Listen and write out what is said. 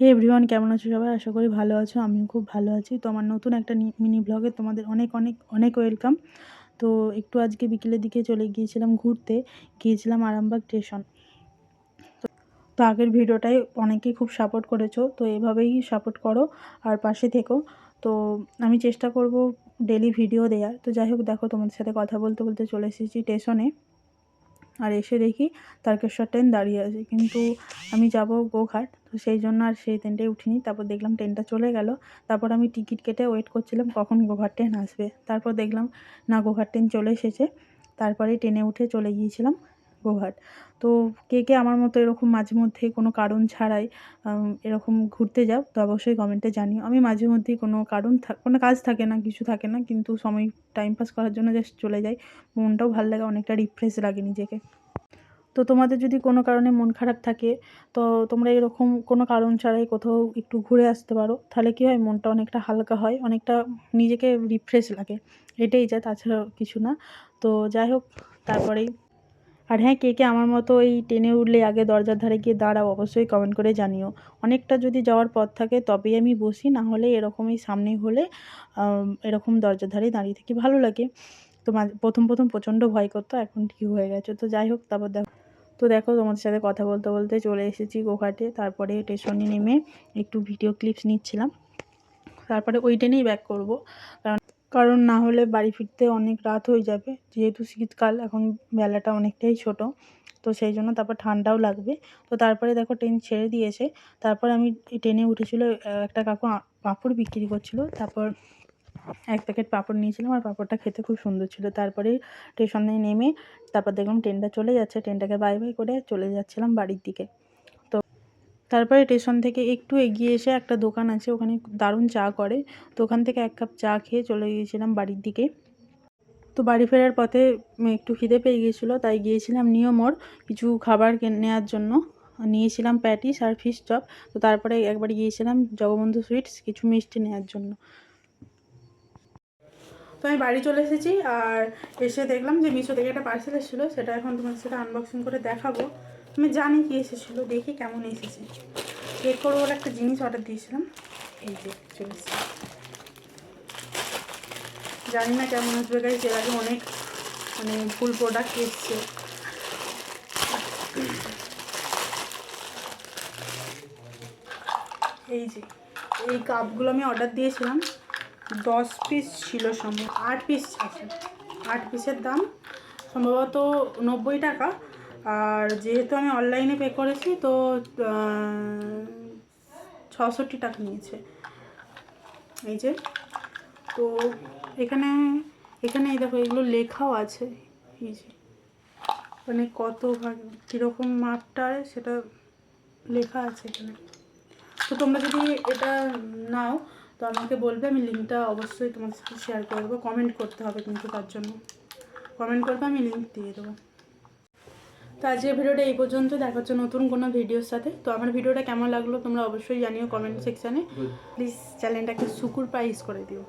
হে everyone কেমন আছো সবাই? আশা করি ভালো আছো, আমিও খুব ভালো আছি। তো আমার নতুন একটা মিনি ব্লগে তোমাদের অনেক অনেক অনেক ওয়েলকাম তো একটু আজকে বিকেলের দিকে চলে গিয়েছিলাম ঘুরতে, গিয়েছিলাম আরামবাগ স্টেশন তো আগের ভিডিওটাই অনেকেই খুব সাপোর্ট করেছ, তো এভাবেই সাপোর্ট করো আর পাশে থেকো। তো আমি চেষ্টা করব ডেলি ভিডিও দেওয়ার তো যাই হোক, দেখো তোমাদের সাথে কথা বলতে বলতে চলে এসেছি স্টেশনে এসে দেখি তারকেশ্বর ট্রেন দাঁড়িয়ে আছে। কিন্তু আমি যাব গোঘাট, তো সেই জন্য আর সেই ট্রেনটাই উঠিনি। তারপর দেখলাম ট্রেনটা চলে গেল। তারপর আমি টিকিট কেটে ওয়েট করছিলাম কখন গোঘাট ট্রেন আসবে। তারপর দেখলাম, না গোঘাট ট্রেন চলে এসেছে। তারপরে ট্রেনে উঠে চলে গিয়েছিলাম। গোঘাট তো কে কে আমার মতো এরকম মাঝে মধ্যে কোনো কারণ ছাড়াই এরকম ঘুরতে যাও, তো অবশ্যই কমেন্টে জানিও। আমি মাঝে মধ্যেই কোনো কারণ কোনো কাজ থাকে না, কিছু থাকে না, কিন্তু সময় টাইম পাস করার জন্য জাস্ট চলে যাই। মনটাও ভালো লাগে, অনেকটা রিফ্রেশ লাগে নিজেকে। তো তোমাদের যদি কোনো কারণে মন খারাপ থাকে, তো তোমরা এরকম কোনো কারণ ছাড়াই কোথাও একটু ঘুরে আসতে পারো। তাহলে কী হয়, মনটা অনেকটা হালকা হয়, অনেকটা নিজেকে রিফ্রেশ লাগে। এটাই যা তাছাড়া কিছু না। তো যাই হোক, তারপরেই আর হ্যাঁ কে কে আমার মতো এই ট্রেনে উঠলে আগে দরজার ধারে গিয়ে দাঁড়াও, অবশ্যই কমেন্ট করে জানিও। অনেকটা যদি যাওয়ার পথ থাকে তবেই আমি বসি, না হলে এরকমই সামনে হলে এরকম দরজার ধারেই দাঁড়িয়ে থাকি, ভালো লাগে। তো প্রথম প্রথম প্রচণ্ড ভয় করতো, এখন ঠিক হয়ে গেছে। তো যাই হোক, তারপর দেখো, তো দেখো তোমাদের সাথে কথা বলতে বলতে চলে এসেছি গোঘাটে। তারপরে স্টেশনে নেমে একটু ভিডিও ক্লিপস নিচ্ছিলাম। তারপরে ওই ট্রেনেই ব্যাক করব। কারণ কারণ না হলে বাড়ি ফিরতে অনেক রাত হয়ে যাবে। যেহেতু শীতকাল, এখন বেলাটা অনেকটাই ছোট, তো সেই জন্য তারপর ঠান্ডাও লাগবে। তো তারপরে দেখো ট্রেন ছেড়ে দিয়েছে। তারপর আমি ট্রেনে উঠেছিল একটা কাকু পাঁপড় বিক্রি করছিল। তারপর এক প্যাকেট পাঁপড় নিয়েছিলাম আর পাঁপড়টা খেতে খুব সুন্দর ছিল। তারপরে স্টেশনে নেমে তারপর দেখলাম ট্রেনটা চলে যাচ্ছে। ট্রেনটাকে বাই বাই করে চলে যাচ্ছিলাম বাড়ির দিকে। তারপরে স্টেশন থেকে একটু এগিয়ে এসে একটা দোকান আছে, ওখানে দারুণ চা করে। তো ওখান থেকে এক কাপ চা খেয়ে চলে গিয়েছিলাম বাড়ির দিকে। তো বাড়ি ফেরার পথে একটু খিদে পেয়ে গিয়েছিল, তাই গিয়েছিলাম নিয়মর কিছু খাবার নেওয়ার জন্য। নিয়েছিলাম প্যাটিস আর ফিশ চপ। তো তারপরে একবার গিয়েছিলাম জগবন্ধু সুইটস, কিছু মিষ্টি নেওয়ার জন্য। তো আমি বাড়ি চলে এসেছি আর এসে দেখলাম যে মিশো থেকে একটা পার্সেল এসেছিল, সেটা এখন তোমার সেটা আনবক্সিং করে দেখাবো। আমি জানি কি এসেছিল, দেখি কেমন এসেছে। করব বলে একটা জিনিস অর্ডার দিয়েছিলাম। এই যে, চলে এসেছে। জানি না কেমন আসবে গাড়ি এর আগে অনেক মানে ফুল প্রোডাক্ট এসছে। এই যে, এই কাপগুলো আমি অর্ডার দিয়েছিলাম। দশ পিস ছিল সম্ভব আট পিস আছে। আট পিসের দাম সম্ভবত নব্বই টাকা। আর যেহেতু আমি অনলাইনে পে করেছি, তো ছষট্টি টাকা নিয়েছে। এই যে, তো এখানে এখানে এই দেখো, এগুলো লেখাও আছে। এই যে মানে কত ভাগ, কীরকম মাপটা সেটা লেখা আছে এখানে। তো তোমরা যদি এটা নাও, তো আমাকে বলবে, আমি লিঙ্কটা অবশ্যই তোমাদের সাথে শেয়ার করে দেবো। কমেন্ট করতে হবে কিন্তু তার জন্য। কমেন্ট করবে, আমি লিঙ্ক দিয়ে দেবো। তো আজকের ভিডিওটা এই পর্যন্ত। দেখা হচ্ছে নতুন কোনো ভিডিওর সাথে। তো আমার ভিডিওটা কেমন লাগল তোমরা অবশ্যই জানিও কমেন্ট সেকশানে প্লিজ চ্যানেলটাকে সুকুর প্রাইস করে দিও।